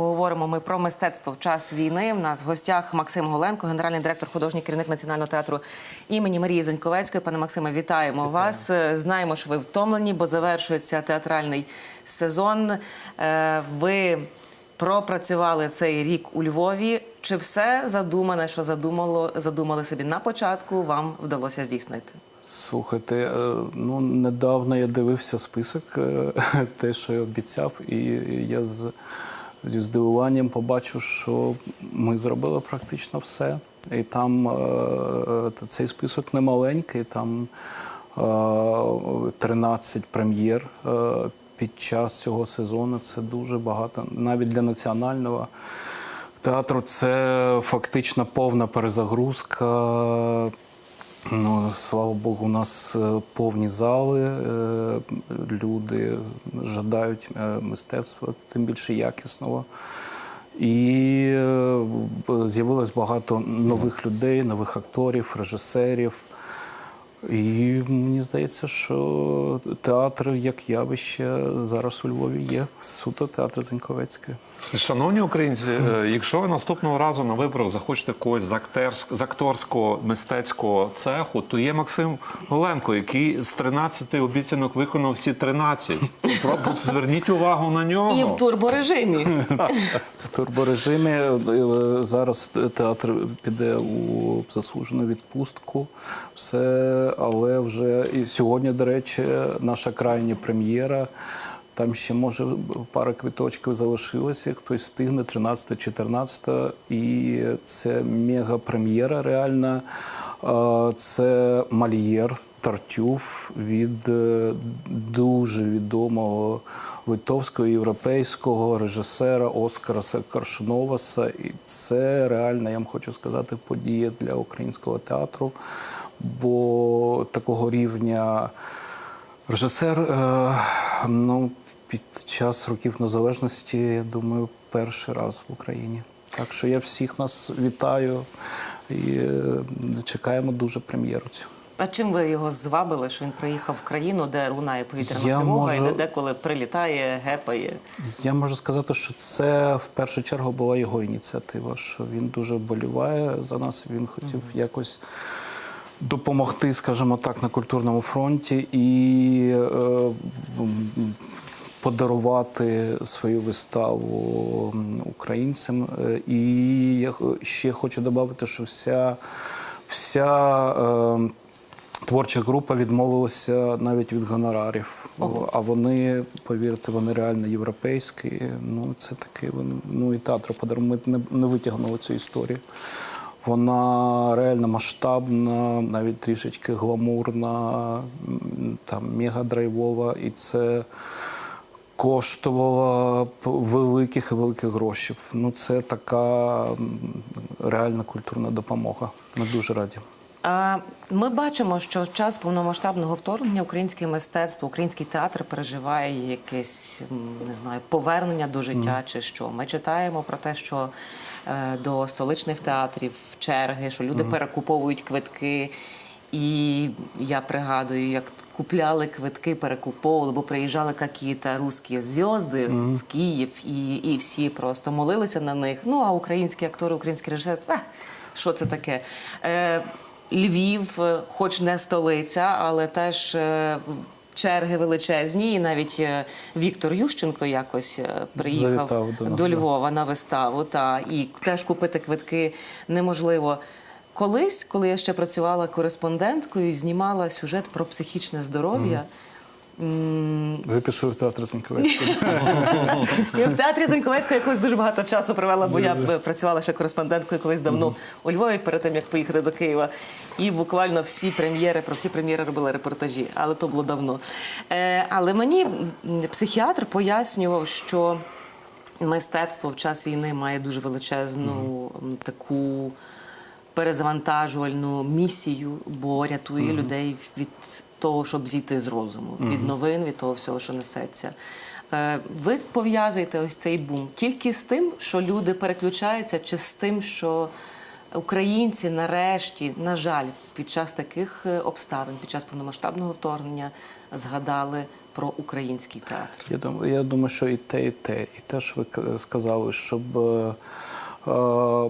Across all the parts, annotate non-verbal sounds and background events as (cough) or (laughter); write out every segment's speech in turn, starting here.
Поговоримо ми про мистецтво в час війни. В нас в гостях Максим Голенко, генеральний директор, художній керівник Національного театру імені Марії Заньковецької. Пане Максиме, вітаємо вас. Е, Знаємо, що ви втомлені, бо завершується театральний сезон. Е, Ви пропрацювали цей рік у Львові. Чи все задумане, що задумало, задумали собі на початку, вам вдалося здійснити? Слухайте, е, ну недавно я дивився список, (laughs) те, що я обіцяв, і я з, зі здивуванням побачив, що ми зробили практично все. І там е, цей список не маленький, там е, 13 прем'єр е, під час цього сезону. Це дуже багато, навіть для національного. Театру це фактично повна перезагрузка. Ну, слава Богу, у нас е, повні зали, е, люди жадають е, мистецтва, тим більше якісного. І з'явилось багато нових людей, нових акторів, режисерів. І мені здається, що театр як явище зараз у Львові є. Суто театр Зеньковецький. Шановні українці, е, якщо ви наступного разу на виборах захочете когось з, актерськ- з акторського мистецького цеху, то є Максим Голенко, який з 13 обіцянок виконав всі 13. Просто зверніть увагу на нього. І в турборежимі. В турборежимі е, зараз театр піде у заслужену відпустку. Все, але вже і сьогодні, до речі, наша крайня прем'єра. Там ще може пара квиточків залишилося. Хтось встигне 13-14. І це мега-прем'єра реальна. Це Мальєр Тартюф від е, дуже відомого литовського європейського режисера Оскара Каршноваса. І це реально, я вам хочу сказати, подія для українського театру, бо такого рівня режисер е, ну, під час років незалежності, я думаю, перший раз в Україні. Так що я всіх нас вітаю і е, чекаємо дуже прем'єру цю. А чим ви його звабили, що він приїхав в країну, де лунає повітряна Я тривога, і де деколи прилітає, гепає? Я можу сказати, що це в першу чергу була його ініціатива, що він дуже вболіває за нас. Він хотів якось допомогти, скажімо так, на культурному фронті і е, подарувати свою виставу українцям. Е, І я ще хочу додати, що вся, вся е, Творча група відмовилася навіть від гонорарів. А вони, повірте, вони реально європейські. Ну, це таке, ну і театр подарунок. Ми не, не витягнули цю історію. Вона реально масштабна, навіть трішечки гламурна, там мегадрайвова, і це коштувало великих і великих грошей. Ну, це така реальна культурна допомога. Ми дуже раді. Ми бачимо, що в час повномасштабного вторгнення українське мистецтво, український театр переживає якесь не знаю повернення до життя чи що. Ми читаємо про те, що е, до столичних театрів черги, що люди перекуповують квитки. І я пригадую, як купляли квитки, перекуповували, бо приїжджали какі-то русські зв'язди в Київ, і, і всі просто молилися на них. Ну а українські актори, українські режисери, та, що це таке? Е, Львів, е, хоч не столиця, але теж е, черги величезні. І навіть е, Віктор Ющенко якось приїхав Завітав до нас, до да. Львова на виставу. Та, і теж купити квитки неможливо. Колись, коли я ще працювала кореспонденткою, знімала сюжет про психічне здоров'я. м, Ви пішли в театр Сеньковецький. (laughs) я в театрі Заньковецького якось дуже багато часу провела, бо я працювала ще кореспонденткою колись давно у Львові перед тим, як поїхати до Києва. І буквально всі прем'єри, про всі прем'єри робила репортажі, але то було давно. Е, але мені психіатр пояснював, що мистецтво в час війни має дуже величезну таку перезавантажувальну місію, бо рятує людей від того, щоб зійти з розуму, від новин, від того всього, що несеться. Е, Ви пов'язуєте ось цей бум тільки з тим, що люди переключаються, чи з тим, що українці нарешті, на жаль, під час таких е, обставин, під час повномасштабного вторгнення згадали про український театр? Я думаю, я думаю, що і те, і те. І теж ви сказали, щоб е,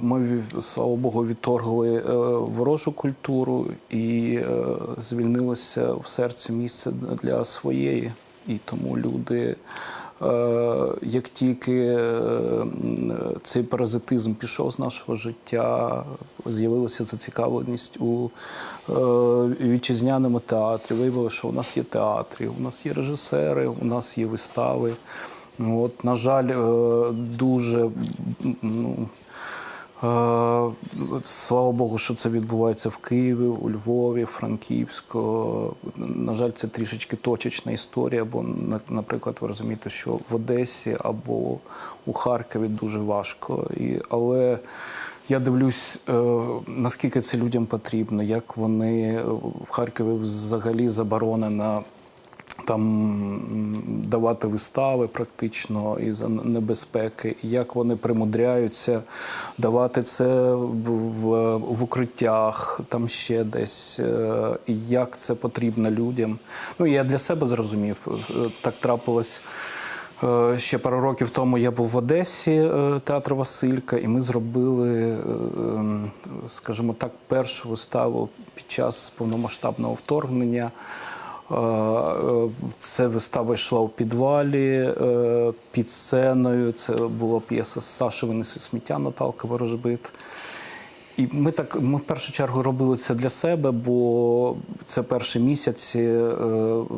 ми, слава Богу, відторгли е, ворожу культуру і е, звільнилося в серці місце для своєї. І тому люди, е, як тільки е, цей паразитизм пішов з нашого життя, з'явилася зацікавленість у е, вітчизняному театрі. Виявилося, що у нас є театри, у нас є режисери, у нас є вистави. От, на жаль, е, дуже ну, Е, Слава Богу, що це відбувається в Києві, у Львові, Франківську. На жаль, це трішечки точечна історія, бо, наприклад, ви розумієте, що в Одесі або у Харкові дуже важко. І, але я дивлюсь, е, наскільки це людям потрібно, як вони в Харкові взагалі заборонена там давати вистави практично із небезпеки, як вони примудряються давати це в, в, укриттях, там ще десь, е, як це потрібно людям. Ну я для себе зрозумів, Е, так трапилось. Е, Ще пару років тому я був в Одесі, театр Василька, і ми зробили, ем, скажімо так, першу виставу під час повномасштабного вторгнення. Е, Це вистава йшла у підвалі е, під сценою. Це була п'єса з Саші Винеси сміття Наталка Ворожбит. І ми так ми в першу чергу робили це для себе, бо це перші місяці е,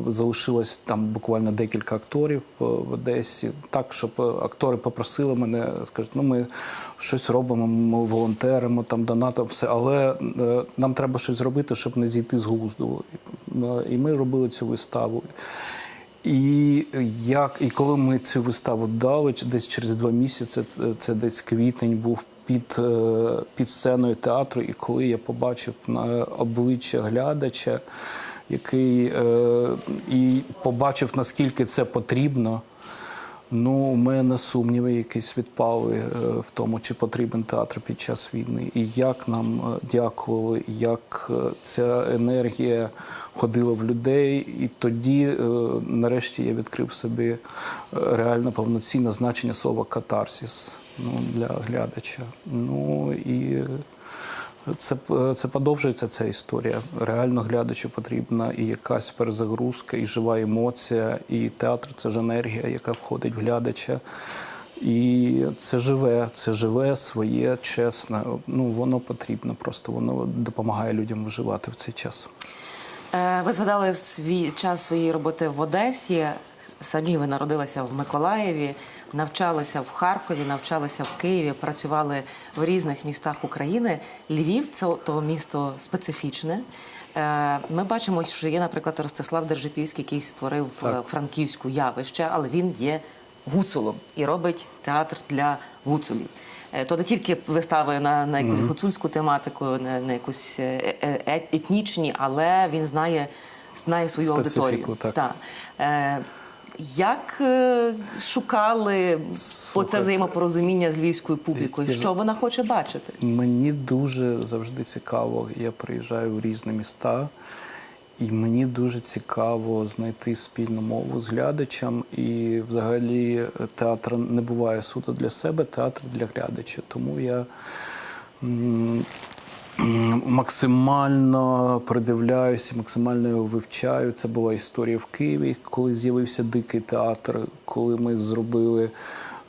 залишилось там буквально декілька акторів е, в Одесі. Так, щоб е, актори попросили мене, скажуть, ну ми щось робимо, ми волонтеримо, там донатимо, все, але е, нам треба щось зробити, щоб не зійти з глузду. Е, І ми робили цю виставу. І як і коли ми цю виставу дали, десь через два місяці, це, це десь квітень був під, е, під сценою театру, і коли я побачив на обличчя глядача, який е, і побачив, наскільки це потрібно. Ну, у мене сумніви якісь відпали е, в тому, чи потрібен театр під час війни, і як нам дякували, як ця енергія ходила в людей. І тоді, нарешті, я відкрив собі реально повноцінне значення слова катарсіс ну, для глядача. Ну і це, це подовжується ця історія. Реально глядачу потрібна і якась перезагрузка, і жива емоція, і театр це ж енергія, яка входить в глядача. І це живе, це живе, своє, чесне. Ну воно потрібно, просто воно допомагає людям виживати в цей час. Е, Ви згадали свій час своєї роботи в Одесі. Самі ви народилися в Миколаєві, навчалися в Харкові, навчалися в Києві, працювали в різних містах України. Львів це то місто специфічне. Е, Ми бачимо, що є, наприклад, Ростислав Держипільський, який створив е, франківську явище, але він є гуцулом і робить театр для гуцулів. Е, То не тільки вистави на, на якусь гуцульську тематику, на, на якусь етнічні, але він знає, знає свою Специфіку, аудиторію. так. Та. Е, як е, шукали оце взаємопорозуміння з львівською публікою? я Що вона хоче бачити? Мені дуже завжди цікаво. Я приїжджаю в різні міста, і мені дуже цікаво знайти спільну мову з глядачем. І взагалі театр не буває суто для себе, театр для глядача. Тому я. Максимально придивляюся, максимально вивчаю. Це була історія в Києві, коли з'явився дикий театр, коли ми зробили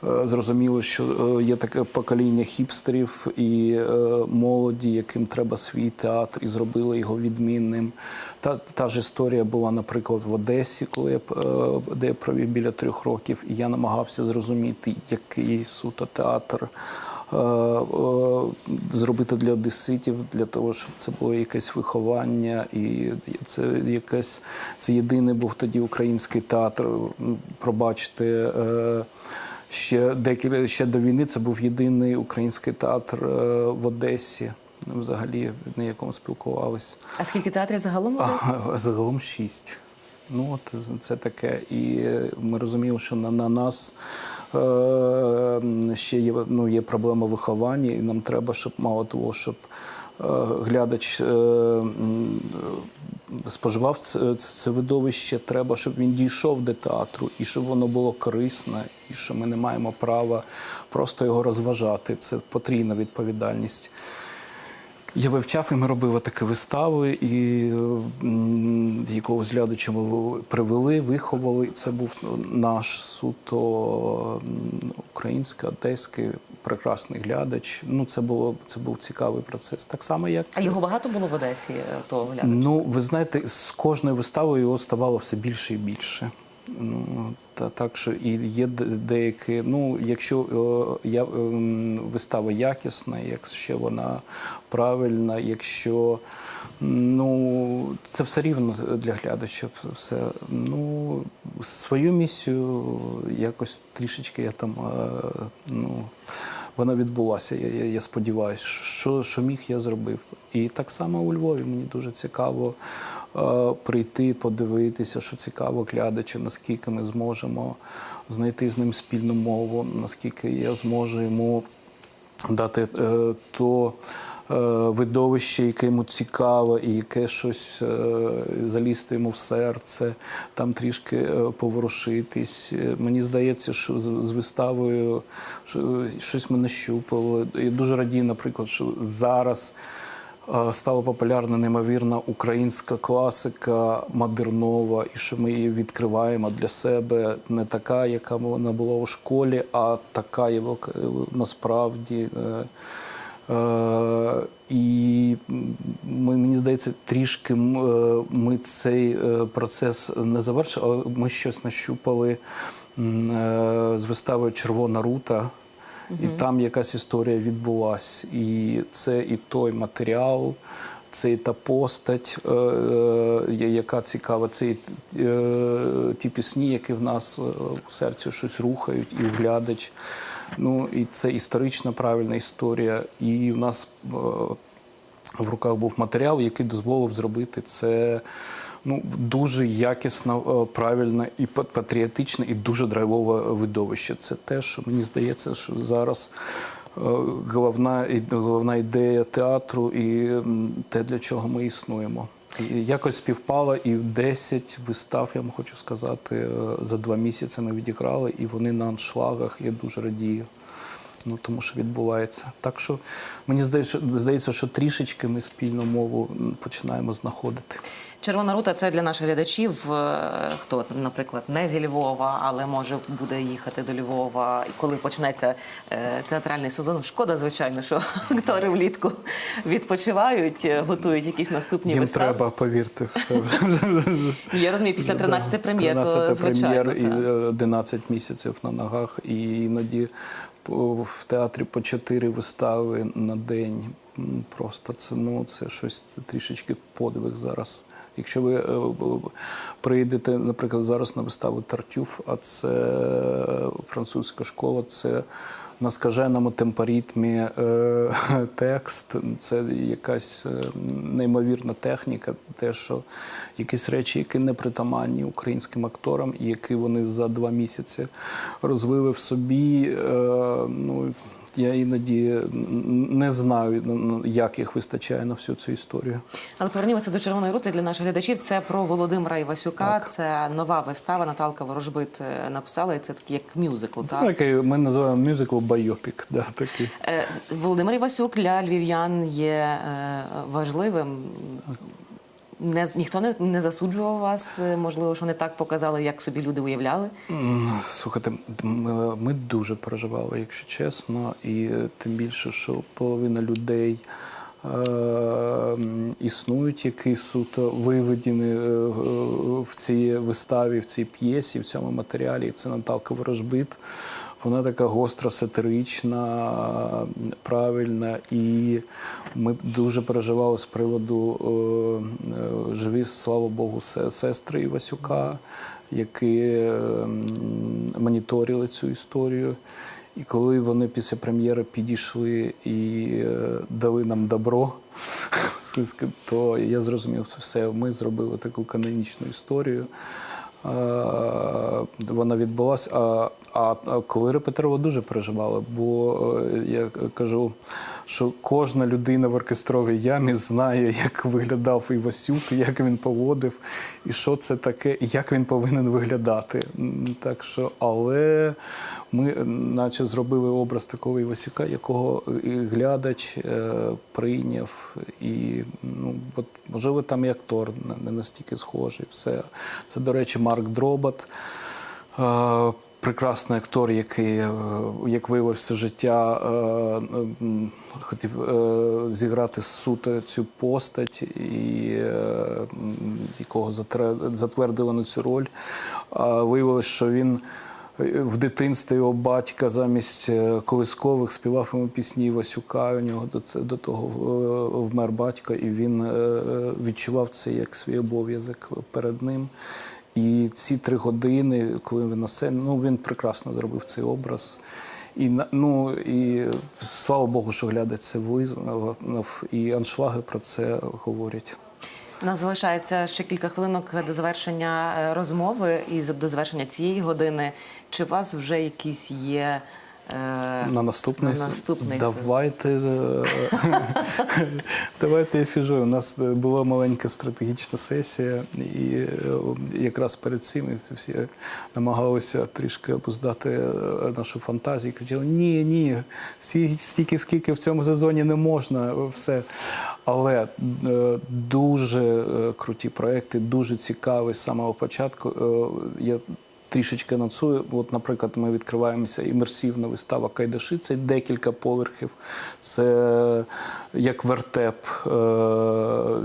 Е, Зрозуміло, що е, є таке покоління хіпстерів і е, молоді, яким треба свій театр, і зробили його відмінним. Та, та ж історія була, наприклад, в Одесі, коли я, де я провів біля трьох років, і я намагався зрозуміти, який суто театр зробити для одеситів, для того, щоб це було якесь виховання, і це якесь це єдиний був тоді український театр. Пробачте. е, Ще декілька ще до війни це був єдиний український театр е, в Одесі. Взагалі на якому спілкувалися. А скільки театрів загалом? А, загалом шість. Ну от це таке. І е, ми розуміємо, що на, на нас е, ще є, ну, є проблема виховання, і нам треба, щоб мало того, щоб глядач е, споживав це, це видовище, треба, щоб він дійшов до театру і щоб воно було корисне, і що ми не маємо права просто його розважати. Це потрійна відповідальність. Я вивчав і ми робили такі вистави, і якогось глядача ми привели, виховали. Це був наш суто український, одеський прекрасний глядач. Ну, це було це був цікавий процес. Так само, як А його багато було в Одесі, е, того глядача? Ну, ви знаєте, з кожною виставою його ставало все більше і більше. Ну, та, так що і є деякі, ну, якщо е, я, ем, вистава якісна, якщо вона правильна, якщо ну, це все рівно для глядача. Все. Ну, свою місію якось трішечки я там, е, ну, вона відбулася. Я, я, я сподіваюся, що, що міг, я зробив. І так само у Львові мені дуже цікаво прийти, подивитися, що цікаво глядача, наскільки ми зможемо знайти з ним спільну мову, наскільки я зможу йому дати е, то е, видовище, яке йому цікаво, і яке щось е, залізти йому в серце, там трішки е, поворушитись. Е, Мені здається, що з, виставою що, щось ми нащупали. Я дуже радію, наприклад, що зараз. Е, Стала популярна неймовірна українська класика модернова, і що ми її відкриваємо для себе не така, яка вона була у школі, а така, яка насправді. е, Е, і мені здається, трішки ми цей процес не завершили, але ми щось нащупали з виставою Червона рута. І там якась історія відбулась. І це і той матеріал, це і та постать, е, е, яка цікава, це і е, ті пісні, які в нас е, у серці щось рухають, і вглядач. Ну і це історична правильна історія. І в нас е, в руках був матеріал, який дозволив зробити це ну, дуже якісно, е, правильне і пат- патріотичне, і дуже драйвове видовище. Це те, що мені здається, що зараз. е, Головна, головна ідея театру і те, для чого ми існуємо. Якось співпало, і 10 вистав, я вам хочу сказати, е, за два місяці ми відіграли, і вони на аншлагах. Я дуже радію. Ну, тому що відбувається. Так що мені здається, здається, що трішечки ми спільну мову починаємо знаходити. Червона рута це для наших глядачів, е, хто, наприклад, не зі Львова, але може буде їхати до Львова. І коли почнеться е, театральний сезон, шкода, звичайно, що (laughs) актори влітку відпочивають, е, готують якісь наступні Їм вистави. треба, повірте, в це. Я розумію, після 13 прем'єр, то 13 звичайно. прем'єр і так. е, 11 місяців на ногах, і іноді в театрі по чотири вистави на день. Просто це, ну, це щось трішечки подвиг зараз. Якщо ви приїдете, прийдете, наприклад, зараз на виставу Тартюф, а це французька школа, це на скаженому темпоритмі е, (laughs) текст, це якась е, неймовірна техніка, те, що якісь речі, які не притаманні українським акторам, і які вони за два місяці розвили в собі. Е, ну, я іноді не знаю, як їх вистачає на всю цю історію. Але повернімося до червоної рути для наших глядачів. Це про Володимира Івасюка. Це нова вистава. Наталка Ворожбит е, написала. І це такий як мюзикл. Так? Такий ми називаємо мюзикл байопік. Да, такий. Е, Володимир Івасюк для львів'ян є е, важливим. Не, ніхто не, не засуджував вас, е, можливо, що не так показали, як собі люди уявляли. Слухайте, ми, ми дуже переживали, якщо чесно, і е, тим більше, що половина людей е, існують, які суто виведені е, е, в цій виставі, в цій п'єсі, в цьому матеріалі. І Це Наталка Ворожбит. Вона така гостра, сатирична, правильна, і ми дуже переживали з приводу е, е, живі, слава Богу, сестри Івасюка, які е, моніторили цю історію. І коли вони після прем'єри підійшли і дали нам добро, (laughs) то я зрозумів, що все, ми зробили таку канонічну історію. Е, Вона відбулася. А, а, коли репетирували, дуже переживала, бо е, я кажу, що кожна людина в оркестровій ямі знає, як виглядав Івасюк, як він поводив, і що це таке, і як він повинен виглядати. Так що, але ми, е, наче, зробили образ такого Івасюка, якого і глядач е, прийняв. І ну, от, можливо, там і актор не- настільки схожий. Все. Це, до речі, Марк Дробат. Е, Прекрасний актор, який, е, як виявився життя, е, хотів е, зіграти суто цю постать, і е, якого затвердили на цю роль. Виявилось, що він е, в дитинстві його батька замість е, колискових співав йому пісні Васюка. У нього до, того е, вмер батько, і він е, відчував це як свій обов'язок перед ним. І ці три години, коли він на сцені, ну він прекрасно зробив цей образ. І ну і слава Богу, що глядач це визнав, і аншлаги про це говорять. Нас залишається ще кілька хвилинок до завершення е, розмови і до завершення цієї години. Чи у вас вже якісь є На наступний, на наступний давайте, е, (laughs) давайте я фіжую. У нас е, була маленька стратегічна сесія, і е, якраз перед цим всі намагалися трішки обуздати е, нашу фантазію. Кричали: ні, ні, стільки, скільки в цьому сезоні не можна, все. Але е, дуже е, круті проекти, дуже цікаві з самого початку. Е, Я трішечки анонсую. От, наприклад, ми відкриваємося імерсивна вистава Кайдаши. Це декілька поверхів. Це як вертеп е,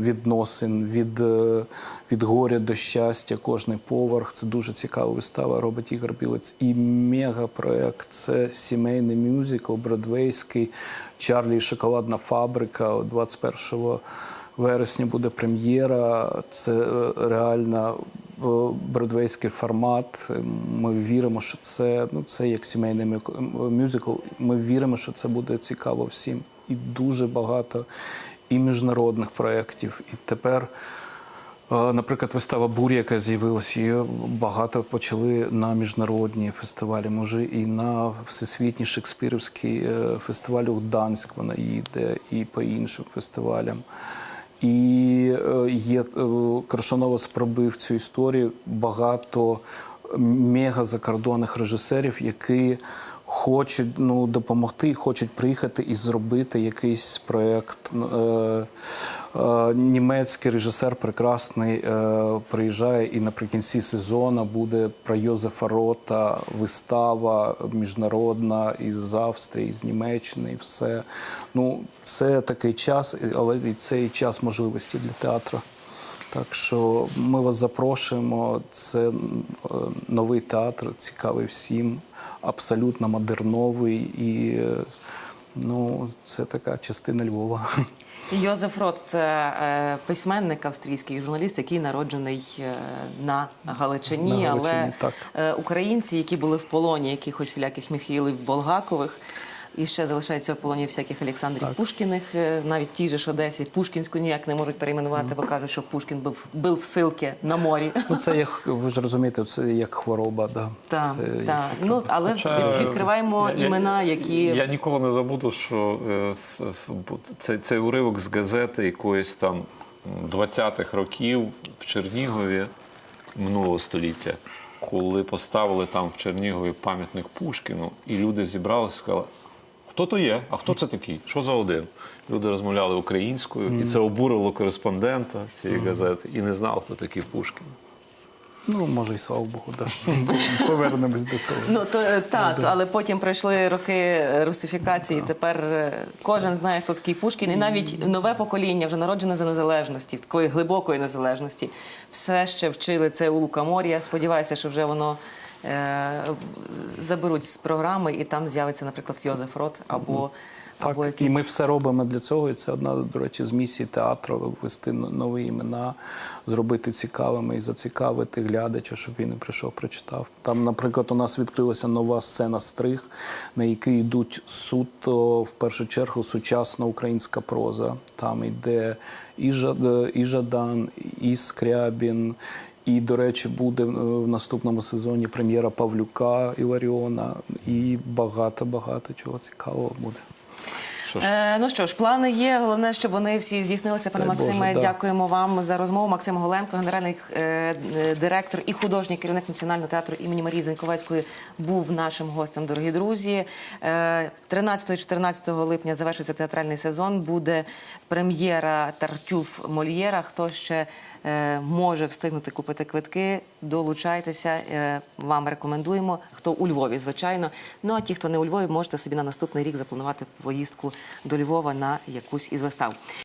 відносин від, е, від горя до щастя. Кожний поверх. Це дуже цікава вистава. Робить Ігор Білець. І мегапроект це сімейний мюзикл, бродвейський. Чарлі і шоколадна фабрика 21 вересня буде прем'єра. Це е, реально е, бродвейський формат. Ми віримо, що це ну це як сімейний мюзикл. Ми віримо, що це буде цікаво всім. І дуже багато і міжнародних проєктів. І тепер. Е, Наприклад, вистава Буря, яка з'явилася, її багато почали на міжнародні фестивалі. Може, і на всесвітній шекспірівський е, фестиваль у Гданськ вона їде, і по іншим фестивалям. І е, є е, спробив пробив цю історію. Багато мега закордонних режисерів, які хочуть ну, допомогти, хочуть приїхати і зробити якийсь проєкт. Е, е, Німецький режисер прекрасний е, приїжджає і наприкінці сезону буде про Йозефа Рота вистава міжнародна із Австрії, з Німеччини, і все. Ну, це такий час, але і це і час можливості для театру. Так що ми вас запрошуємо. Це е, новий театр, цікавий всім, абсолютно модерновий і ну, це така частина Львова. Йозеф Рот це е, письменник австрійський журналіст, який народжений е, на Галичині, На Галичині, але так. е, українці, які були в полоні якихось всіляких Міхаїлів Болгакових. І ще залишається в полоні всяких Олександрів Пушкіних, е, навіть ті же ж Одесі. Пушкінську ніяк не можуть перейменувати, бо кажуть, що Пушкін був, був в силки на морі. Ну, це як ви ж розумієте, це як хвороба. Да. Так, Це як- Ну, але Хоча, відкриваємо я- імена, які Я ніколи не забуду, що е, цей, цей уривок з газети якоїсь там м, 20-х років в Чернігові минулого століття, коли поставили там в Чернігові пам'ятник Пушкіну, і люди зібралися і сказали. Хто то є? А хто це такий? Що за один? Люди розмовляли українською, і це обурило кореспондента цієї газети і не знав, хто такий Пушкін. Ну, може, і слава Богу, да. (laughs) повернемось до цього. Ну то е, так, але потім пройшли роки е, русифікації. Тепер е, кожен знає, хто такий Пушкін, і навіть нове покоління, вже народжене за незалежності, такої глибокої незалежності, все ще вчили це у Лукомор'я. Сподіваюся, що вже воно заберуть з програми, і там з'явиться, наприклад, Йозеф Рот або, або Так, якийсь... і ми все робимо для цього. І це одна, до речі, з місій театру ввести нові імена, зробити цікавими і зацікавити глядача, щоб він і прийшов, прочитав. Там, наприклад, у нас відкрилася нова сцена стриг, на якій йдуть суто в першу чергу сучасна українська проза. Там йде і, і Жадан, і Скрябін. І, до речі, буде в наступному сезоні прем'єра Павлюка Іларіона і багато-багато чого цікавого буде. Е, ну що ж, плани є. Головне, щоб вони всі здійснилися. Пане Дай Боже, Максиме, да. дякуємо вам за розмову. Максим Голенко, генеральний е, е, директор і художній керівник Національного театру імені Марії Зеньковецької, був нашим гостем, дорогі друзі. Е, 13-14 липня завершується театральний сезон. Буде прем'єра Тартюф Мольєра. Хто ще може встигнути купити квитки, долучайтеся. Е, вам рекомендуємо. Хто у Львові, звичайно. Ну а ті, хто не у Львові, можете собі на наступний рік запланувати поїздку до Львова на якусь із вистав.